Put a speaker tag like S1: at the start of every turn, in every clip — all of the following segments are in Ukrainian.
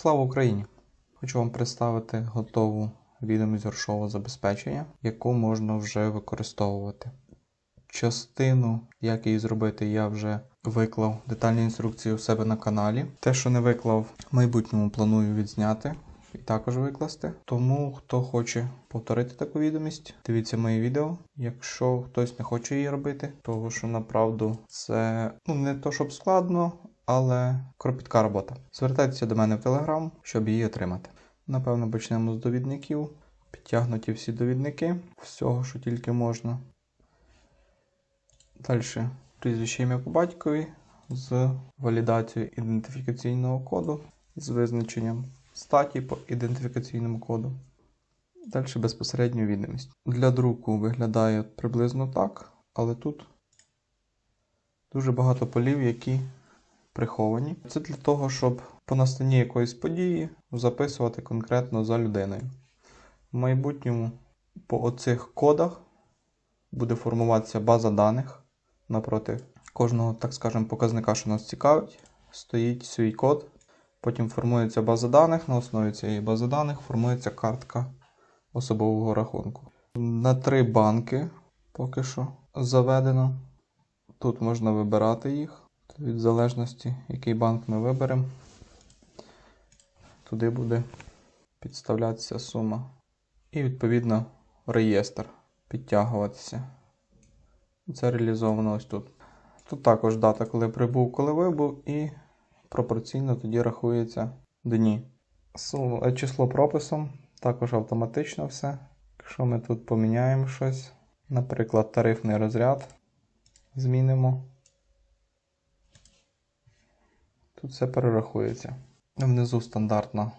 S1: Слава Україні! Хочу вам представити готову відомість грошового забезпечення, яку можна вже використовувати. Частину, як її зробити, я вже виклав детальні інструкції у себе на каналі. Те, що не виклав, в майбутньому планую відзняти і також викласти. Тому, хто хоче повторити таку відомість, дивіться мої відео. Якщо хтось не хоче її робити, того що направду це ну не то, щоб складно, але кропітка робота. Звертайтеся до мене в Telegram, щоб її отримати. Напевно, почнемо з довідників. Підтягнуті всі довідники, всього, що тільки можна. Далі прізвище ім'я по батькові з валідацією ідентифікаційного коду, з визначенням статі по ідентифікаційному коду. Далі безпосередньо відомість. Для друку виглядає приблизно так, але тут дуже багато полів, які приховані. Це для того, щоб по настанні якоїсь події записувати конкретно за людиною. В майбутньому по оцих кодах буде формуватися база даних напроти кожного, так скажемо, показника, що нас цікавить, стоїть свій код. Потім формується база даних. На основі цієї бази даних формується картка особового рахунку. На три банки поки що заведено. Тут можна вибирати їх. Від залежності, який банк ми виберемо, туди буде підставлятися сума. І, відповідно, реєстр підтягуватися. Це реалізовано ось тут. Тут також дата, коли прибув, коли вибув, і пропорційно тоді рахується дні. Число прописом також автоматично все. Якщо ми тут поміняємо щось, наприклад, тарифний розряд змінимо. Тут все перерахується. Внизу стандартна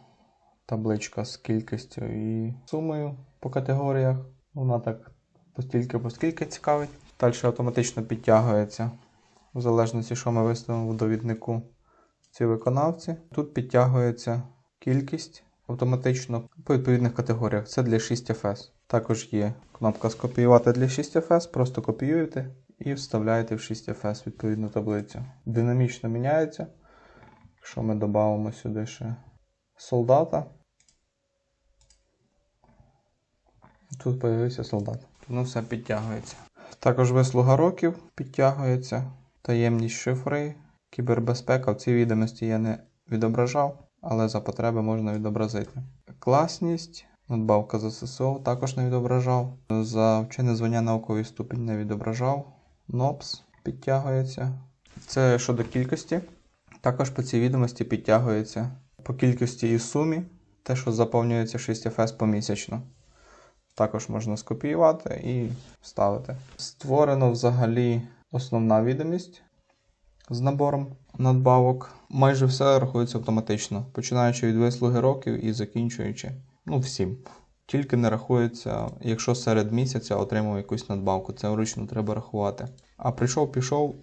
S1: табличка з кількістю і сумою по категоріях. Вона так постільки поскільки цікавить. Далі автоматично підтягується, в залежності, що ми виставимо в довіднику ці виконавці. Тут підтягується кількість автоматично по відповідних категоріях. Це для 6FS. Також є кнопка скопіювати для 6FS, просто копіюєте і вставляєте в 6FS відповідну таблицю. Динамічно міняється. Якщо ми додамо сюди ще солдата, тут з'явився солдат. Воно все підтягується. Також вислуга років підтягується, таємність шифри, кібербезпека. В цій відомості я не відображав, але за потреби можна відобразити. Класність, надбавка за ССО також не відображав. За вчене звання науковий ступінь не відображав. НОПС підтягується. Це щодо кількості. Також по цій відомості підтягується по кількості і сумі, те, що заповнюється 6FS помісячно. Також можна скопіювати і вставити. Створено взагалі основна відомість з набором надбавок. Майже все рахується автоматично, починаючи від вислуги років і закінчуючи ну, всім. Тільки не рахується, якщо серед місяця отримав якусь надбавку, це вручну треба рахувати. А прийшов, пішов,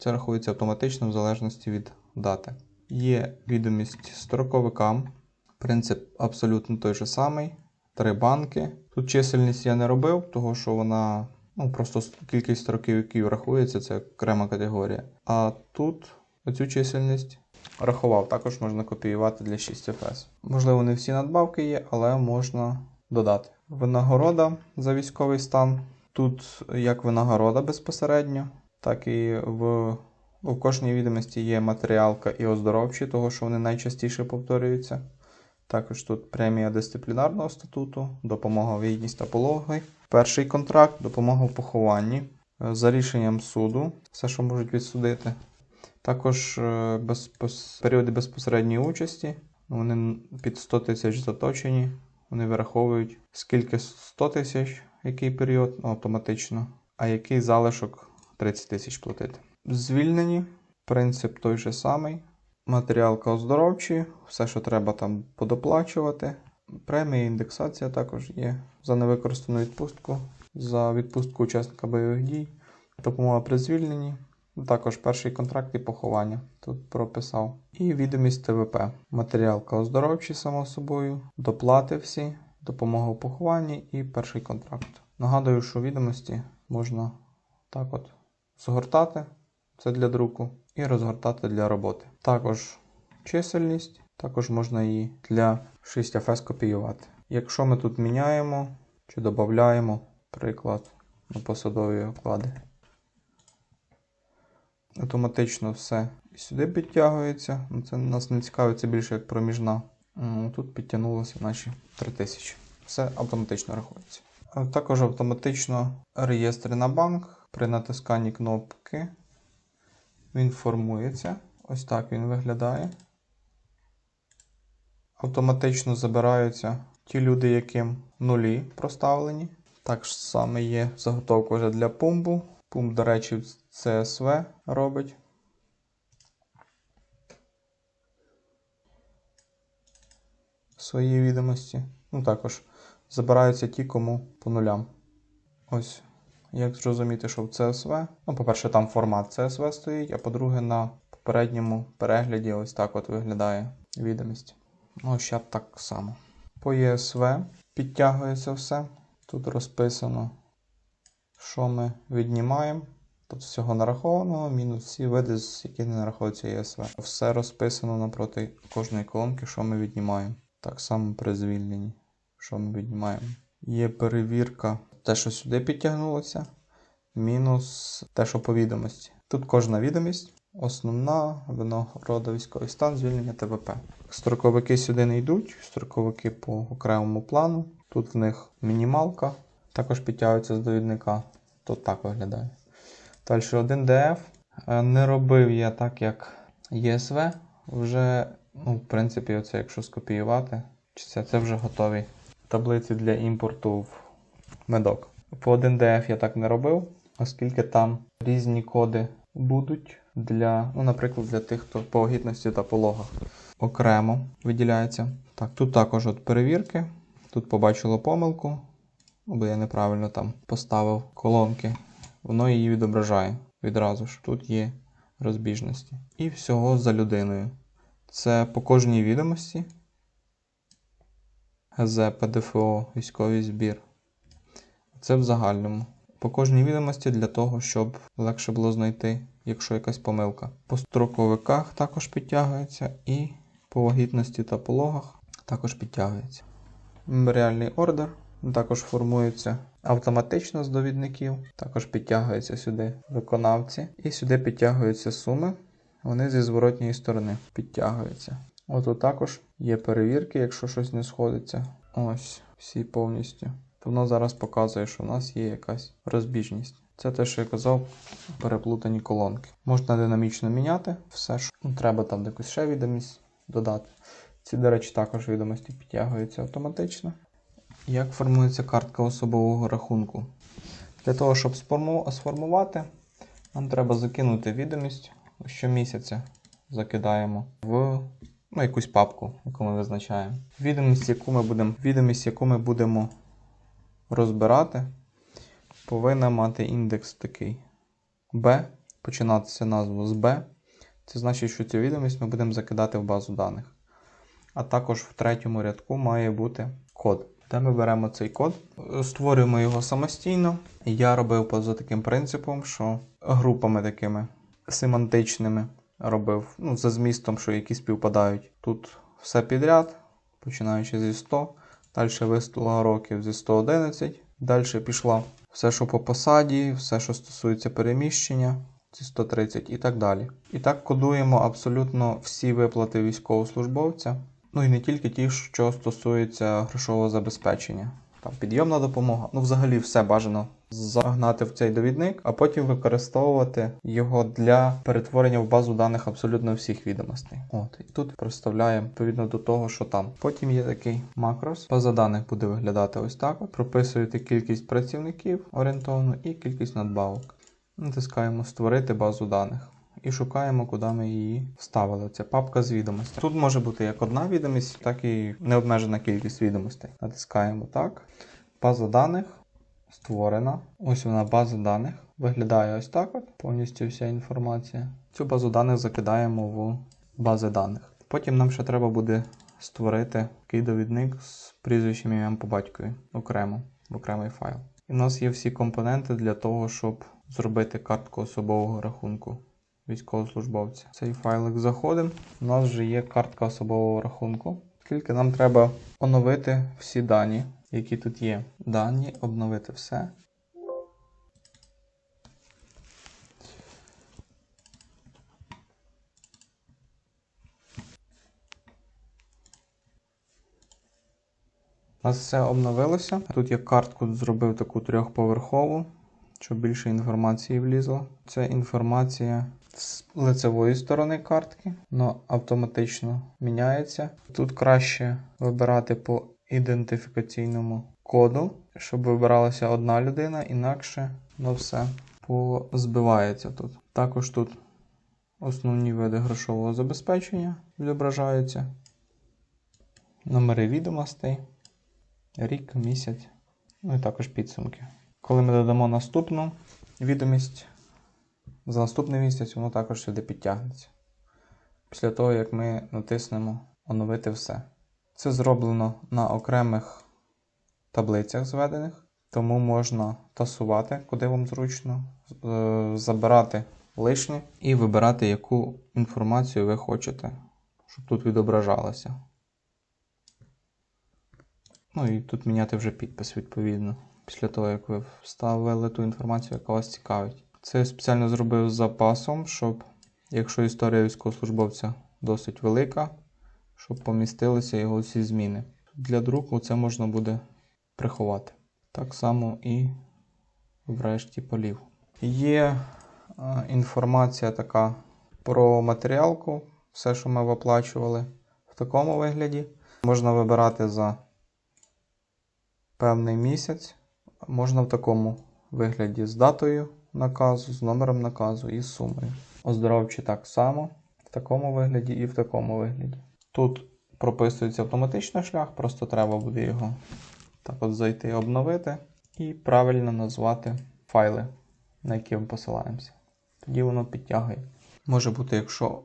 S1: це рахується автоматично в залежності від дати. Є відомість строковикам. Принцип абсолютно той же самий. Три банки. Тут чисельність я не робив, тому що вона ну, просто кількість строковиків рахується, це окрема категорія. А тут оцю чисельність рахував, також можна копіювати для 6FS. Можливо, не всі надбавки є, але можна додати. Винагорода за військовий стан. Тут як винагорода безпосередньо, так і в у кожній відомості є матеріалка і оздоровчі, того що вони найчастіше повторюються. Також тут премія дисциплінарного статуту, допомога в та пологи. Перший контракт допомога в похованні. За рішенням суду, все, що можуть відсудити. Також без, періоди безпосередньої участі. Вони під 100 тисяч заточені. Вони вираховують, скільки 100 тисяч, який період ну, автоматично, а який залишок 30 тисяч платити. Звільнені, принцип той же самий. Матеріалка оздоровчі, все, що треба там подоплачувати. Премія, індексація також є за невикористану відпустку, за відпустку учасника бойових дій, допомога при звільненні. Також перший контракт і поховання тут прописав. І відомість ТВП. Матеріалка оздоровчі, само собою, доплати всі, допомога в похованні і перший контракт. Нагадую, що відомості можна так от згортати це для друку, і розгортати для роботи. Також чисельність, Також можна її для 6FS скопіювати. Якщо ми тут міняємо чи додаємо, приклад на посадові оклади, автоматично все сюди підтягується. Ну, Це нас не цікавить, це більше як проміжна. Тут підтягнулося наші 3000. Все автоматично рахується. Також автоматично реєстри на банк при натисканні кнопки. Він формується. Ось так він виглядає. Автоматично забираються ті люди, яким нулі проставлені. Так само є заготовка вже для пумбу. Пумп, до речі, CSV робить. Свої відомості. Ну, також забираються ті, кому по нулям. Ось, як зрозуміти, що в CSV. Ну, по-перше, там формат CSV стоїть, а по-друге, на попередньому перегляді ось так от виглядає відомість. Ну, ще так само. По ESV підтягується все. Тут розписано, що ми віднімаємо. Тут всього нараховано, мінус всі види, з які не нараховуються ESV. Все розписано напроти кожної колонки, що ми віднімаємо. Так само при звільненні, що ми віднімаємо. Є перевірка, те, що сюди підтягнулося, мінус те, що по відомості. Тут кожна відомість, основна, винагорода, військовий стан, звільнення ТВП. Строковики сюди не йдуть, строковики по окремому плану. Тут в них мінімалка, також підтягується з довідника. Тут так виглядає. Далі 1DF. Е, Не робив я так, як ESV. Вже, ну, в принципі, оце якщо скопіювати, це, це вже готові таблиці для імпорту в медок. По 1DF я так не робив, оскільки там різні коди будуть для, ну, наприклад, для тих, хто по вагітності та пологах окремо виділяється. Так, тут також от перевірки. Тут побачило помилку, бо я неправильно там поставив колонки. Воно її відображає відразу ж. Тут є розбіжності. І всього за людиною. Це по кожній відомості. ГЗ, ПДФО, військовий збір. Це в загальному. По кожній відомості для того, щоб легше було знайти, якщо якась помилка. По строковиках також підтягується і по вагітності та пологах також підтягується. Меморіальний ордер також формується автоматично з довідників, також підтягуються сюди виконавці, і сюди підтягуються суми. Вони зі зворотньої сторони підтягуються. От також є перевірки, якщо щось не сходиться. Ось, всі повністю. То воно зараз показує, що в нас є якась розбіжність. Це те, що я казав, переплутані колонки. Можна динамічно міняти все, що ну, треба там якусь ще відомість додати. Ці, до речі, також відомості підтягуються автоматично. Як формується картка особового рахунку? Для того, щоб сформувати, нам треба закинути відомість щомісяця. Закидаємо в ну, якусь папку, яку ми визначаємо. Відомість, яку ми будемо, відомість, яку ми будемо розбирати, повинна мати індекс такий B, починатися назву з B. Це значить, що цю відомість ми будемо закидати в базу даних. А також в третьому рядку має бути код. Де ми беремо цей код, створюємо його самостійно. Я робив по- за таким принципом, що групами такими семантичними робив, ну, за змістом, що які співпадають. Тут все підряд, починаючи зі 100, далі виступила років зі 111, далі пішла все, що по посаді, все, що стосується переміщення, ці 130 і так далі. І так кодуємо абсолютно всі виплати військовослужбовця. Ну і не тільки ті, що стосуються грошового забезпечення. Там підйомна допомога, ну взагалі все бажано загнати в цей довідник, а потім використовувати його для перетворення в базу даних абсолютно всіх відомостей. От і тут проставляємо відповідно до того, що там. Потім є такий макрос. База даних буде виглядати ось так. Прописуєте кількість працівників орієнтовно і кількість надбавок. Натискаємо Створити базу даних. І шукаємо, куди ми її вставили. Це папка з відомостей. Тут може бути як одна відомість, так і необмежена кількість відомостей. Натискаємо так. База даних створена. Ось вона база даних. Виглядає ось так. от, Повністю вся інформація. Цю базу даних закидаємо в бази даних. Потім нам ще треба буде створити такий довідник з прізвищем ім'ям по батькові окремо, в окремий файл. І в нас є всі компоненти для того, щоб зробити картку особового рахунку військовослужбовця. Цей файлик заходимо. У нас вже є картка особового рахунку. Тільки нам треба оновити всі дані, які тут є. Дані, обновити все. У нас все обновилося. Тут я картку зробив таку трьохповерхову, щоб більше інформації влізло. Це інформація з лицевої сторони картки, але автоматично міняється. Тут краще вибирати по ідентифікаційному коду, щоб вибиралася одна людина, інакше ну все позбивається тут. Також тут основні види грошового забезпечення відображаються. Номери відомостей рік, місяць, ну і також підсумки. Коли ми додамо наступну відомість, за наступний місяць воно також сюди підтягнеться. Після того, як ми натиснемо оновити все. Це зроблено на окремих таблицях зведених, тому можна тасувати, куди вам зручно, е, забирати лишнє і вибирати, яку інформацію ви хочете, щоб тут відображалося. Ну і тут міняти вже підпис відповідно. Після того, як ви вставили ту інформацію, яка вас цікавить. Це я спеціально зробив з запасом, щоб, якщо історія військовослужбовця досить велика, щоб помістилися його всі зміни. Для друку це можна буде приховати. Так само і в решті полів. Є е, інформація така про матеріалку, все, що ми оплачували в такому вигляді. Можна вибирати за певний місяць. Можна в такому вигляді з датою наказу, з номером наказу і сумою. Оздоровчі так само, в такому вигляді і в такому вигляді. Тут прописується автоматичний шлях, просто треба буде його так от зайти, обновити і правильно назвати файли, на які ми посилаємося. Тоді воно підтягує. Може бути, якщо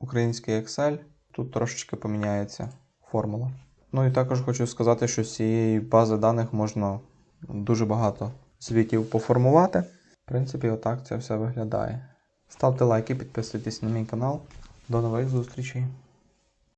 S1: український Excel, тут трошечки поміняється формула. Ну і також хочу сказати, що з цієї бази даних можна дуже багато звітів поформувати. В принципі, отак це все виглядає. Ставте лайки, підписуйтесь на мій канал. До нових зустрічей!